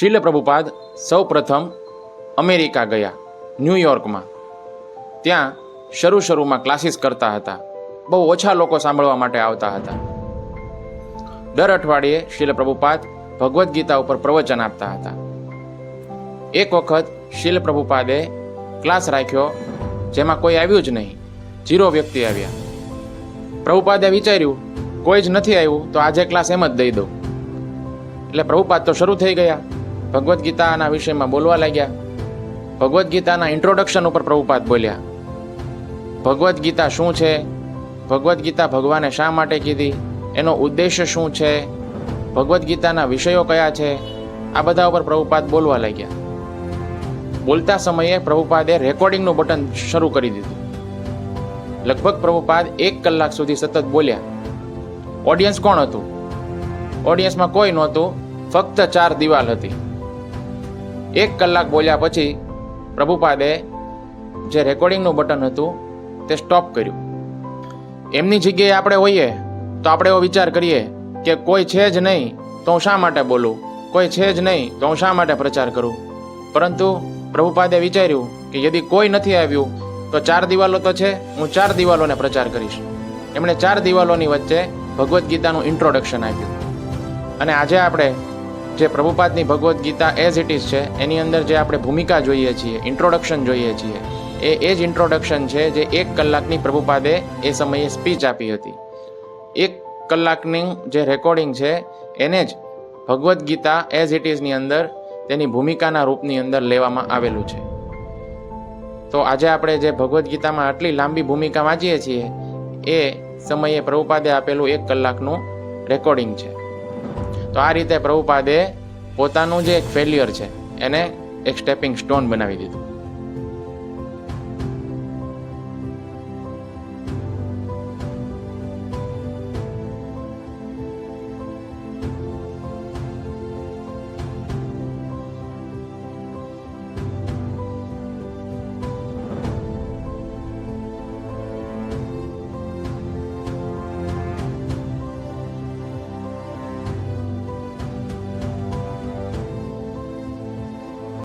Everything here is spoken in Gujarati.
શીલ પ્રભુપાદ સૌ પ્રથમ અમેરિકા ગયા ન્યૂયોર્કમાં ત્યાં શરૂ શરૂમાં ક્લાસીસ કરતા હતા. બહુ ઓછા લોકો સાંભળવા માટે આવતા હતા. દર અઠવાડિયે શિલ પ્રભુપાદ ભગવદ્ ગીતા ઉપર પ્રવચન આપતા હતા. એક વખત શિલ પ્રભુપાદે ક્લાસ રાખ્યો, જેમાં કોઈ આવ્યું જ નહીં. જીરો વ્યક્તિ આવ્યા. પ્રભુપાદે વિચાર્યું, કોઈ જ નથી આવ્યું, તો આજે ક્લાસ એમ જ દઈ દઉં. એટલે પ્રભુપાદ તો શરૂ થઈ ગયા. ભગવદ્ ગીતાના વિષયમાં બોલવા લાગ્યા. ભગવદ્ ગીતાના ઇન્ટ્રોડક્શન ઉપર પ્રભુપાદ બોલ્યા. ભગવદ્ ગીતા શું છે? ભગવદ્ ગીતા ભગવાને શા માટે કીધી? એનો ઉદ્દેશ્ય શું છે? ભગવદ્ ગીતાના વિષયો કયા છે? આ બધા ઉપર પ્રભુપાદ બોલવા લાગ્યા. બોલતા સમયે પ્રભુપાદે રેકોર્ડિંગનું બટન શરૂ કરી દીધું. લગભગ પ્રભુપાદ એક કલાક સુધી સતત બોલ્યા. ઓડિયન્સ કોણ હતું? ઓડિયન્સમાં કોઈ નહોતું. ફક્ત ચાર દિવાલ હતી. એક કલાક બોલ્યા પછી પ્રભુપાદે જે રેકોર્ડિંગનું બટન હતું તે સ્ટોપ કર્યું. એમની જગ્યાએ આપણે હોઈએ તો આપણે એવો વિચાર કરીએ કે કોઈ છે જ નહીં તો હું શા માટે બોલું? કોઈ છે જ નહીં તો હું શા માટે પ્રચાર કરું? પરંતુ પ્રભુપાદે વિચાર્યું કે યદી કોઈ નથી આવ્યું, તો ચાર દિવાલો તો છે, હું ચાર દિવાલોને પ્રચાર કરીશ. એમણે ચાર દિવાલોની વચ્ચે ભગવદ્ ગીતાનું ઇન્ટ્રોડક્શન આપ્યું. અને આજે આપણે જે પ્રભુપાદની Bhagavad Gita as it is છે, એની અંદર જે આપણે ભૂમિકા જોઈએ છીએ ઇન્ટ્રોડક્શન જોઈએ છીએ, એ એ જ ઇન્ટ્રોડક્શન છે જે એક કલાકની પ્રભુપાદે એ સમયે સ્પીચ આપી હતી. એક કલાકની જે રેકોર્ડિંગ છે, એને જ ભગવદ્ ગીતા એઝ ઇટ ઇઝની અંદર તેની ભૂમિકાના રૂપની અંદર લેવામાં આવેલું છે. તો આજે આપણે જે ભગવદ્ ગીતામાં આટલી લાંબી ભૂમિકા વાંચીએ છીએ, એ સમયે પ્રભુપાદે આપેલું એક કલાકનું રેકોર્ડિંગ છે. તો આ રીતે પ્રભુપાદે પોતાનું જે એક ફેલિયર છે, એને એક સ્ટેપિંગ સ્ટોન બનાવી દીધું.